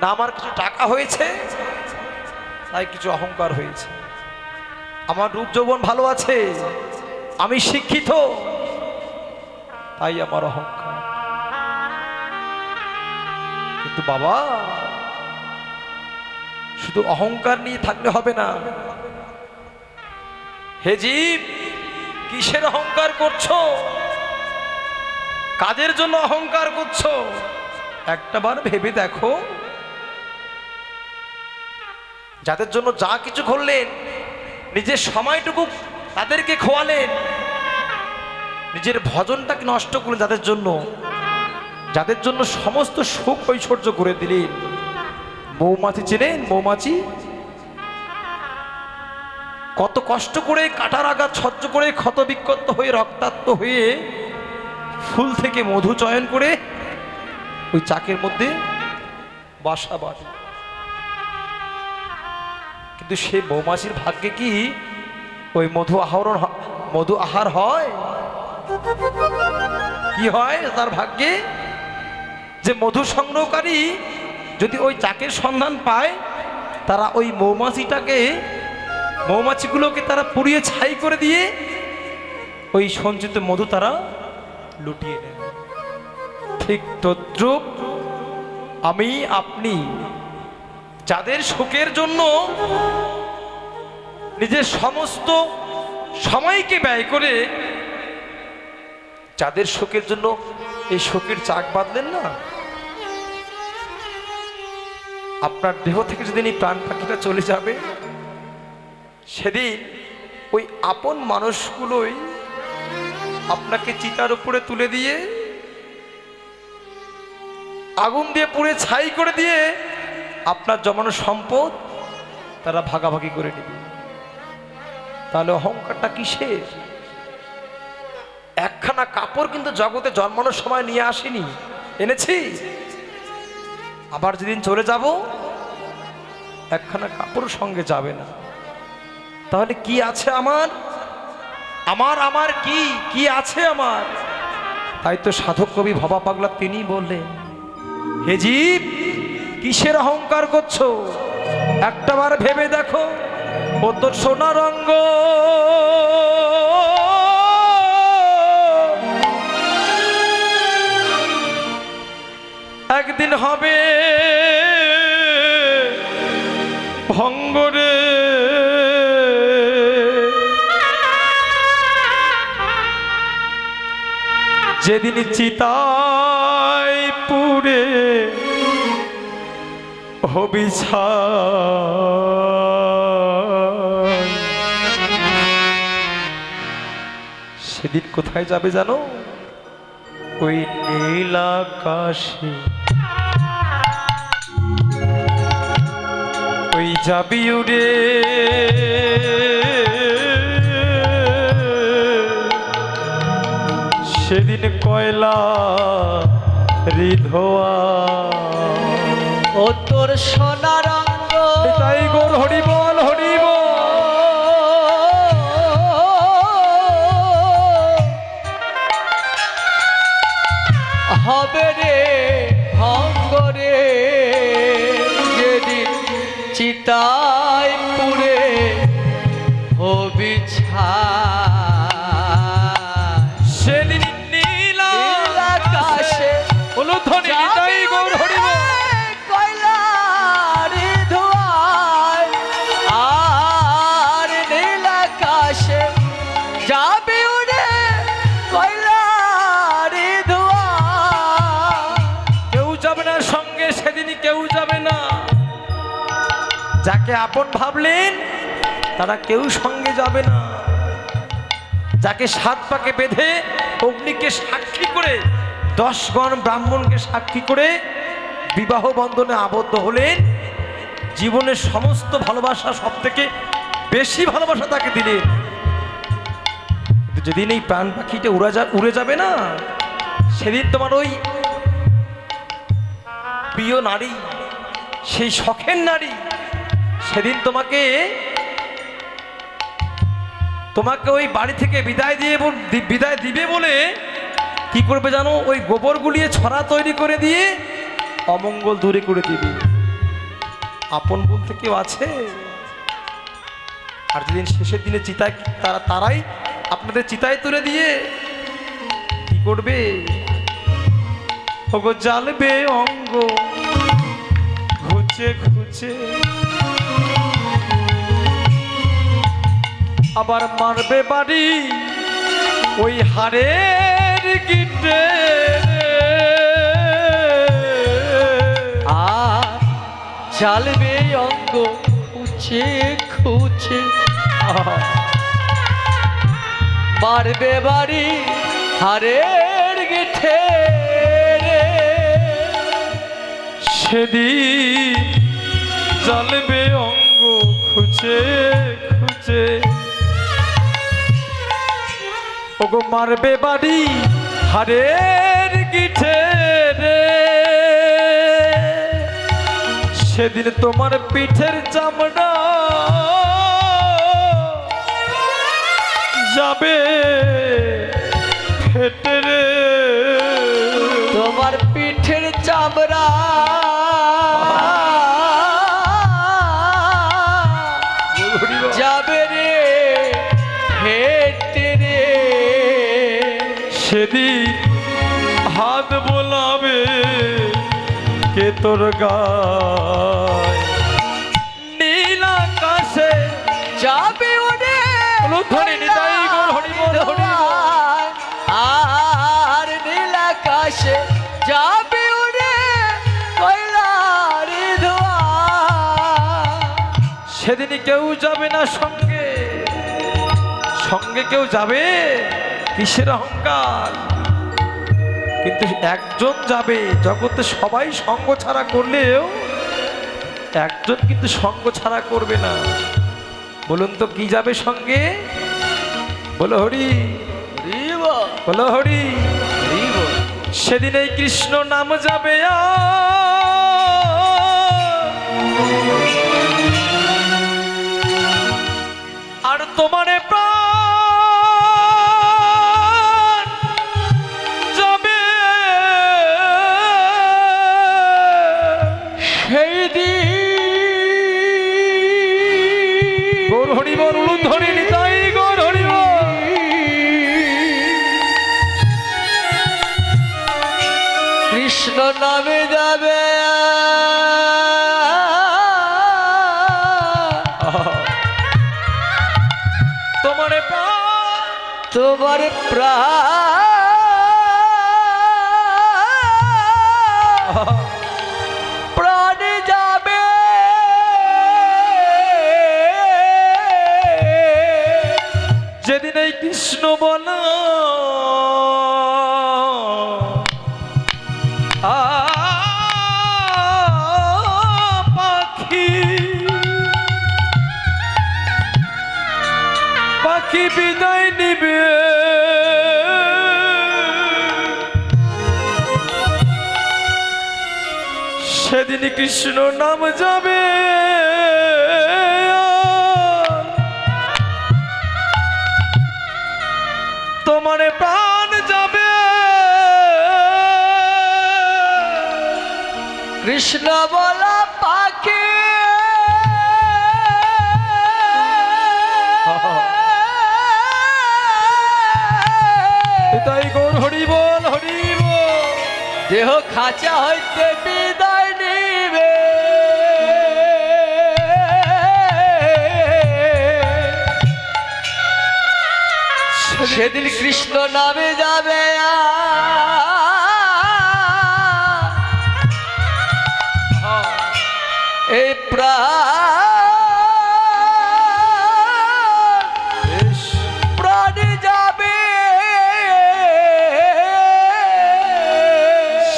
না, আমার কিছু টাকা হয়েছে? তাই কিছু অহংকার হয়েছে। আমার রূপ যৌবন ভালো আছে। আমি শিক্ষিত। তাই আমার অহংকার। কিন্তু বাবা, শুধু অহংকার নিয়ে থাকলে হবে না। হে জীব, কিসের অহংকার করছ? কাদের জন্য অহংকার করছ? একটাবার ভেবে দেখো। যাদের জন্য যা কিছু করলেন, নিজের সময়টুকু তাদেরকে খোয়ালেন, নিজের ভজনটাকে নষ্ট করলেন যাদের জন্য যাদের জন্য সমস্ত সুখ ঐশ্বর্য করে দিলেন। মৌমাছি চেনেন? মৌমাছি? কত কষ্ট করে কাটার আঘাত সহ্য করে ক্ষত বিক্ষত হয়ে, রক্তাক্ত হয়ে ফুল থেকে মধু চয়ন করে ওই চাকের মধ্যে বাসা বাঁধে কিন্তু সেই মৌমাছির ভাগ্যে কি ওই মধু আহরণ মধু আহার হয়? কি হয় তার ভাগ্যে? যে মধু সংগ্রহকারী যদি ওই চাকের সন্ধান পায়, তারা ওই মৌমাছিটাকে, মৌমাছিগুলোকে তারা পুড়িয়ে ছাই করে দিয়ে ওই সঞ্চিত মধু তারা লুটিয়ে নেয়। ঠিক তদ্রুপ আমি, আপনি যাদের সুখের জন্য নিজের সমস্ত সময়কে ব্যয় করে, যাদের সুখের জন্য এই সুখের চাক বাঁধলেন না? আপনার দেহ থেকে যেদিন এই প্রাণ পাখিটা চলে যাবে, সেদিন ওই আপন মানুষগুলোই আপনাকে চিতার উপরে তুলে দিয়ে, আগুন দিয়ে পুড়ে ছাই করে দিয়ে আপনার জমানো সম্পদ তারা ভাগাভাগি করে নেবে। তাহলে অহংকারটা কিসের? একখানা কাপড় কিন্তু জগতে জন্মানোর সময় নিয়ে আসিনি। এনেছি? আবার যেদিন চলে যাব, একখানা কাপড় সঙ্গে যাবে না। তাহলে কি আছে আমার? আমার আমার কি? কি আছে আমার? তাই তো সাধক কবি ভবা পাগলা তিনি বললেন, হে জীব কিসের অহংকার করছ? একটাবার ভেবে দেখো, ও তোর সোনা রঙ্গ। একদিন হবে ভঙ্গরে যেদিন চিতায় পুরে সেদিন কোথায় যাবে জানো? ওই নীল আকাশে। ওই যাবি উড়ে। সেদিন কয়লা রিধোয়া ও তোর সোনার তাই গোর হরি বল হরি হবে রে ভঙ্গ রে যেদিন চিতায় কেউ যাবে না, সঙ্গে সেদিন কেউ যাবে না। যাকে আপন ভাবলেন, তারা কেউ সঙ্গে যাবে না। যাকে সাত পাকে বেঁধে অগ্নিকে সাক্ষী করে দশগণ ব্রাহ্মণকে সাক্ষী করে বিবাহ বন্ধনে আবদ্ধ হলেন, জীবনের সমস্ত ভালোবাসা সব থেকে বেশি ভালোবাসা তাকে দিলেন। যেদিন এই প্রাণ পাখিটা উড়ে যা উড়ে যাবে না, সেদিন তোমার ওই প্রিয় নারী, সেই শখের নারী, সেদিন তোমাকে তোমাকে ওই বাড়ি থেকে বিদায় দিয়ে বিদায় দিবে বলে কি করবে জানো? ওই গোবর গুলিয়ে ছড়া তৈরি করে দিয়ে অমঙ্গল দূরে করে দিবে। আপন বলতে কেউ আছে? আর যেদিন শেষের দিনে চিতায় তারা তারাই আপনাদের চিতায় তুলে দিয়ে কি করবে? ওগো জ্বালবে অঙ্গ। ঘুচে ঘুচে আবার মারবে বাড়ি ওই হাড়ের গিটে। আর চালবে অঙ্গ খুঁচে খুঁচে। মারবে বাড়ি হারের গেঠে সেদিন জ্বলবে অঙ্গ খুঁজে খুঁজে। ওগো মারবে বাড়ি হারের গিঠে সেদিন তোমার পিঠের চামড়া যাবে। ফেটে রে। তোমার পিঠের চামড়া। যাবে রে হেঁটে রে। সেদিন হাত বোলাবে কে তোর গায়। নীল আকাশে যাবে ওরে। উলুধ্বনি নিতাই আকাশে যাবে ওরে কয়লার ধোয়া। সেদিন কেউ যাবে না সঙ্গে। সঙ্গে কেউ যাবে কিসের অহংকার? কিন্তু একজন যাবে জগতে সবাই সঙ্গ ছাড়া করলেও একজন কিন্তু সঙ্গ ছাড়া করবে না। বলুন তো কি যাবে সঙ্গে? বলো হরি। বলো হরি। সেদিন এই কৃষ্ণ নাম যাবে আর তোমারে প্রাণ যাবে। সেই দিন গৌর হরি বল নামে যাবে তোমারে তোমার প্রাণ। যাবে। এই কৃষ্ণ পাখি বিদায় নিবে সেদিন কৃষ্ণ নাম যাবে তোমার প্রাণ যাবে কৃষ্ণ বলা দেহ খাঁচা হইতে বিদায় নিবে। সেদিন কৃষ্ণ নামে যাবে এই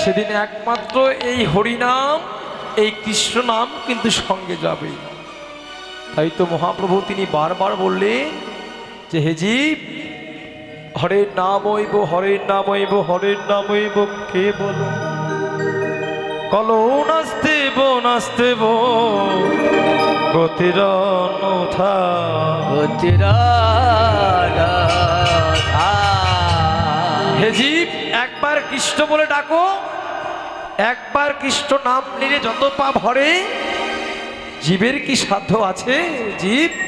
সেদিন একমাত্র এই হরিনাম, এই কৃষ্ণ নাম কিন্তু সঙ্গে যাবে। তাই তো মহাপ্রভু তিনি বারবার বললেন যে, হে জীব হরের নাম হইব হরের নাম হইব হরের নাম হইব কে বলো? কলো বো নাচতে বো গতির নথা হে জীব, একবার কৃষ্ণ বলে ডাকো, একবার কৃষ্ণ নাম নিলে যত পাপ হরে। জীবের কি সাধ্য আছে, জীব?